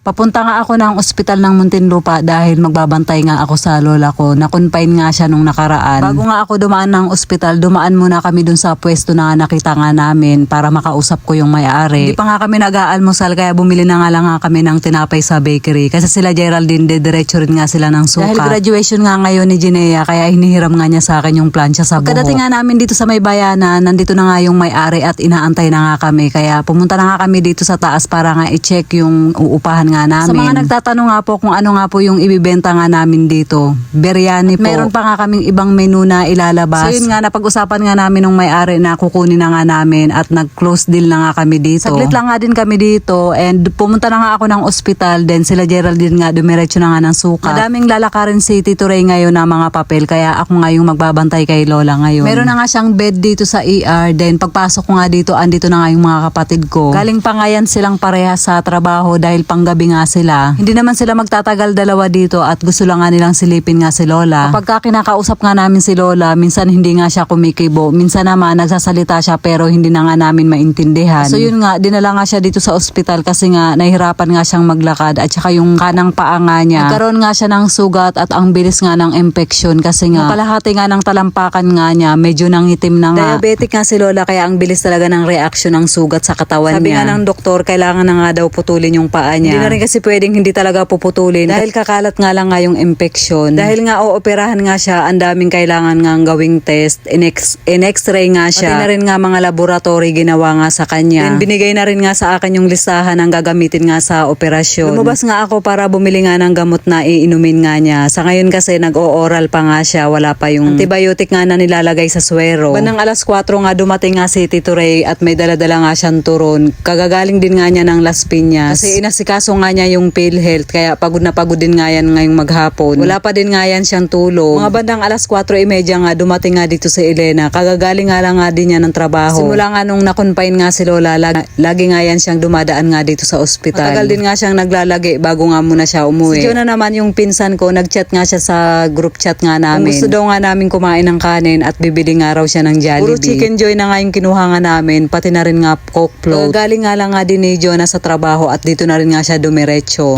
Papunta nga ako ng ospital ng Muntinlupa dahil magbabantay nga ako sa lola ko. Na-confine nga siya nung nakaraan. Bago nga ako dumaan ng ospital, dumaan muna kami dun sa pwesto na nakita nga namin para makausap ko yung may-ari. Hindi pa nga kami nag-aalmusal kaya bumili na nga lang nga kami ng tinapay sa bakery. Kasi sila Geraldine, dediretso rin nga sila ng suka. Dahil graduation nga ngayon ni Jinea, kaya hinihiram nga niya sa akin yung plancha sa buhok. Pagkadating nga namin dito sa may bayanan, nandito na nga yung may-ari at inaantay na nga kami. Kaya pumunta na nga kami dito sa taas para nga i-check yung uupahan nga namin. Sa mga nagtatanong nga po kung ano nga po yung ibibenta nga namin dito. Biryani po. Meron pa nga kaming ibang menu na ilalabas. So yun nga, napag-usapan nga namin ng may-ari na kukunin na nga namin at nag-close deal na nga kami dito. Saglit lang nga din kami dito and pumunta na nga ako ng ospital then sila Geraldine nga dumiretso na nga ng suka. Madaming lalakarin si Tito Ray ngayon na mga papel kaya ako nga yung magbabantay kay Lola ngayon. Meron na nga siyang bed dito sa ER then pagpasok ko nga dito andito na nga yung mga kapatid ko. Galing pa nga yan silang pareha sa trabaho dahil panggabi nga sila. Hindi naman sila magtatagal dalawa dito at gusto lang nga nilang silipin nga si Lola. Kapag ka kinakausap nga namin si Lola, minsan hindi nga siya kumikibo. Minsan naman nagsasalita siya pero hindi na nga namin maintindihan. So yun nga, dinala nga siya dito sa ospital kasi nga nahihirapan nga siyang maglakad at saka yung kanang paa nga niya. Nagkaroon nga siya ng sugat at ang bilis nga ng infection kasi nga kalahati nga ng talampakan nga niya medyo nangitim na nga. Diabetic nga si Lola kaya ang bilis talaga ng reaction ng sugat sa katawan Sabi niya. Sabi nga ng doktor, kailangan na nga daw putulin yung paa niya. Hindi na rin kasi pwedeng hindi talaga puputulin dahil kakalat nga lang nga yung infection. Dahil nga ooperahan nga siya, ang daming kailangan nga gawing test. In-ex- in-x-ray nga siya. Pati na rin nga mga laboratory ginawa nga sa kanya. Then binigay na rin nga sa akin yung listahan ng gagamitin nga sa operasyon. Lumabas nga ako para bumili nga ng gamot na iinumin nga niya. Sa ngayon kasi nag-o-oral pa nga siya, wala pa yung antibiotic nga na nilalagay sa swero. Bandang alas 4 nga dumating nga si Tito Ray at may daladala nga siyang turon. Kagagaling din nga niya ng Las Piñas. Kasi inasikaso nga niya yung PhilHealth kaya pagod na pagod din nga yan ngayong maghapon. Wala pa din nga yan siyang tulong. Mga bandang alas 4.30 nga dumating nga dito si Elena. Kagagaling nga lang nga din niya ng trabaho. Simula nga nung nakonfine nga si Lola, lagi, lagi nga yan siyang dumadaan nga dito sa ospital. Matagal din nga siyang naglalagi bago nga muna siya umuwi. Si Jonah naman yung pinsan ko, nagchat nga siya sa group chat nga namin. Kung gusto daw nga namin kumain ng kanin at bibili nga raw siya ng Jollibee. Puro chicken joy na nga yung kinuha nga namin, pati na rin nga coke float. galing nga lang nga din ni Jonah sa trabaho at dito na rin nga siya dumiretso.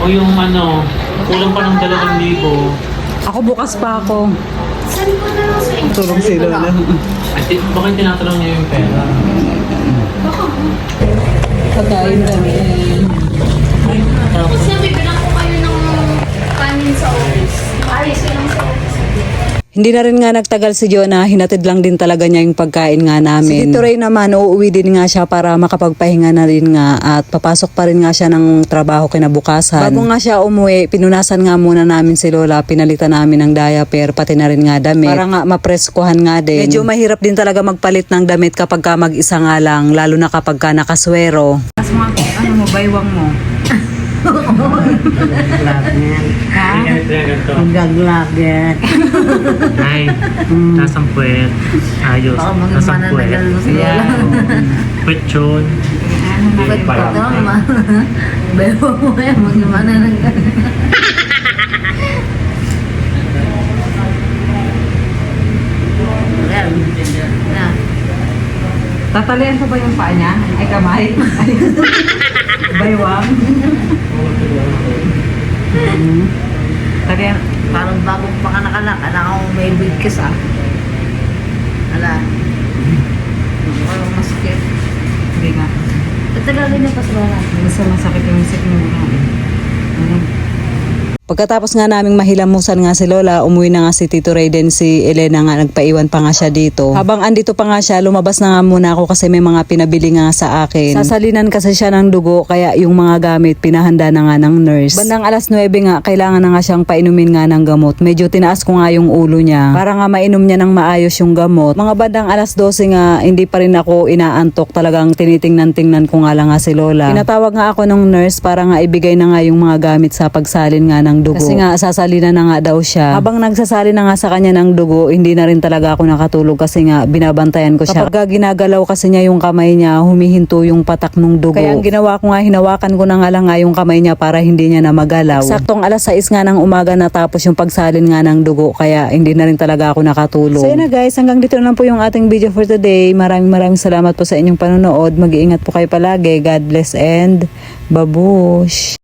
O yung ano, kulang pa ng dalawang libo. Ako bukas pa ako. Saan po na. At ti- bakit tinatanong niya yung pera? Pagkain kami. Tapos Hindi na rin nga nagtagal si Jonah, hinatid lang din talaga niya yung pagkain nga namin. Si Tito Ray naman, uuwi din nga siya para makapagpahinga na rin nga at papasok pa rin nga siya ng trabaho kinabukasan. Bago nga siya umuwi, pinunasan nga muna namin si Lola, pinalitan namin ng diaper, pati na rin nga damit. Para nga mapreskuhan nga din. Medyo mahirap din talaga magpalit ng damit kapag ka mag-isa nga lang, lalo na kapag ka nakaswero. Mas mga ano mo, baywang mo. Ha? Ganito yan, ganito. Gaglaget. Ay, nasang puwet. Ayos. Baka mga Nasang puwet. mananagal mo si Lola. Puwet yun. Ba't pa ka ma? Bebo mo yan, magmana ng na. Tatalian pa ba yung paa niya? Ay, kamay? baywang? Talian. Parang bago pa ka nakalak, alam ko may bigkis ah. Ala. Parang maskit. Hindi nga. Tatagalin niya pa sa balat. Gusto masakit yung sikmura. Pagkatapos nga naming mahilamusan nga si Lola, umuwi na nga si Tito Ray din si Elena nga nagpaiwan pa nga siya dito. Habang andito pa nga siya, lumabas na nga muna ako kasi may mga pinabili nga sa akin. Sasalinan kasi siya ng dugo kaya yung mga gamit pinahanda na nga ng nurse. Bandang alas 9 nga, kailangan na nga siyang painumin nga ng gamot. Medyo tinaas ko nga yung ulo niya para nga mainom niya ng maayos yung gamot. Mga bandang alas 12 nga, hindi pa rin ako inaantok. Talagang tinitingnan-tingnan ko nga lang nga si Lola. Pinatawag nga ako ng nurse para nga ibigay na nga yung mga gamit sa pagsalin nga ng ng dugo. Kasi nga sasalina na nga daw siya. Habang nagsasali na nga sa kanya ng dugo, hindi na rin talaga ako nakatulog kasi nga binabantayan ko siya. Kapag ginagalaw kasi niya yung kamay niya, humihinto yung patak ng dugo. Kaya ang ginawa ko nga, hinawakan ko na nga lang nga yung kamay niya para hindi niya na magalaw. Saktong alas 6 nga ng umaga natapos yung pagsalin nga ng dugo kaya hindi na rin talaga ako nakatulog. So yun na guys, hanggang dito na lang po yung ating video for today. Maraming maraming salamat po sa inyong panonood. Mag-iingat po kayo palagi. God bless and babush!